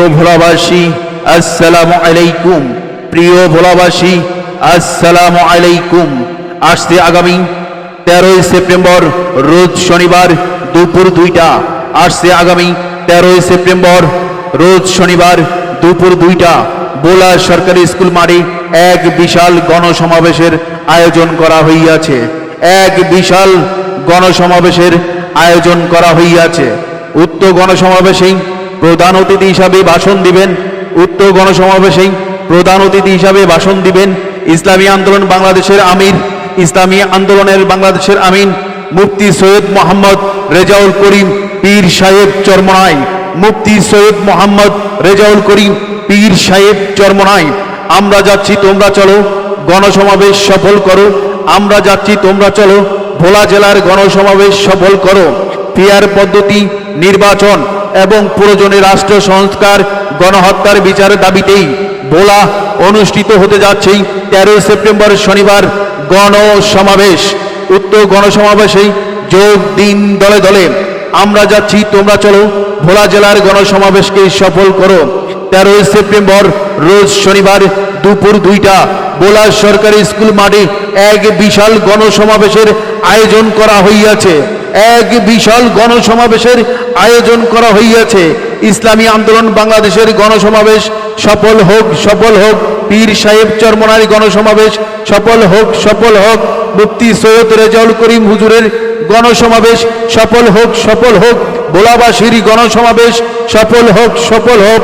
প্রিয় ভোলাবাসী, আসসালামু আলাইকুম। প্রিয় ভোলাবাসী, আসসালামু আলাইকুম। আসছে আগামী তেরোই সেপ্টেম্বর, রোজ শনিবার দুপুর দুইটা। আসছে আগামী তেরোই সেপ্টেম্বর, রোজ শনিবার দুপুর দুইটা। বোলা সরকারি স্কুল মাঠে এক বিশাল গণসমাবেশের আয়োজন করা হইয়াছে। এক বিশাল গণসমাবেশের আয়োজন করা হইয়াছে। উক্ত গণসমাবেশেই প্রধান অতিথি হিসাবে ভাষণ দিবেন উত্তর গণসমাবেশে প্রধান অতিথি হিসাবে ভাষণ দিবেন ইসলামী আন্দোলন বাংলাদেশের আমির, ইসলামী আন্দোলনের বাংলাদেশের আমিন মুফতি সৈয়দ মোহাম্মদ রেজাউল করিম পীর সাহেব চরমনাই, মুফতি সৈয়দ মোহাম্মদ রেজাউল করিম পীর সাহেব চরমনাই। আমরা যাচ্ছি, তোমরা চলো, গণসমাবেশ সফল করো। আমরা যাচ্ছি, তোমরা চলো, ভোলা জেলার গণসমাবেশ সফল করো। পিয়ার পদ্ধতি নির্বাচন এবং প্রয়োজনে রাষ্ট্র সংস্কার, গণহত্যার বিচারের দাবিতেই ভোলা অনুষ্ঠিত হতে যাচ্ছে তেরোই সেপ্টেম্বর শনিবার গণসমাবেশ। উক্ত গণসমাবেশে যোগ দিন দলে দলে। আমরা যাচ্ছি, তোমরা চলো, ভোলা জেলার গণসমাবেশকে সফল করো। তেরোই সেপ্টেম্বর রোজ শনিবার দুপুর দুইটা বোলা সরকারি স্কুল মাঠে এক বিশাল গণসমাবেশের আয়োজন করা হইয়াছে। এক বিশাল গণসমাবেশের আয়োজন করা হইয়াছে। ইসলামী আন্দোলন বাংলাদেশের গণসমাবেশ, সফল হোক সফল হোক। পীর সাহেব চরমনার গণসমাবেশ, সফল হোক সফল হোক। মুফতি সৈয়দ রেজাউল করিম হুজুরের গণসমাবেশ, সফল হোক সফল হোক। বোলাবাসীর গণসমাবেশ, সফল হোক সফল হোক।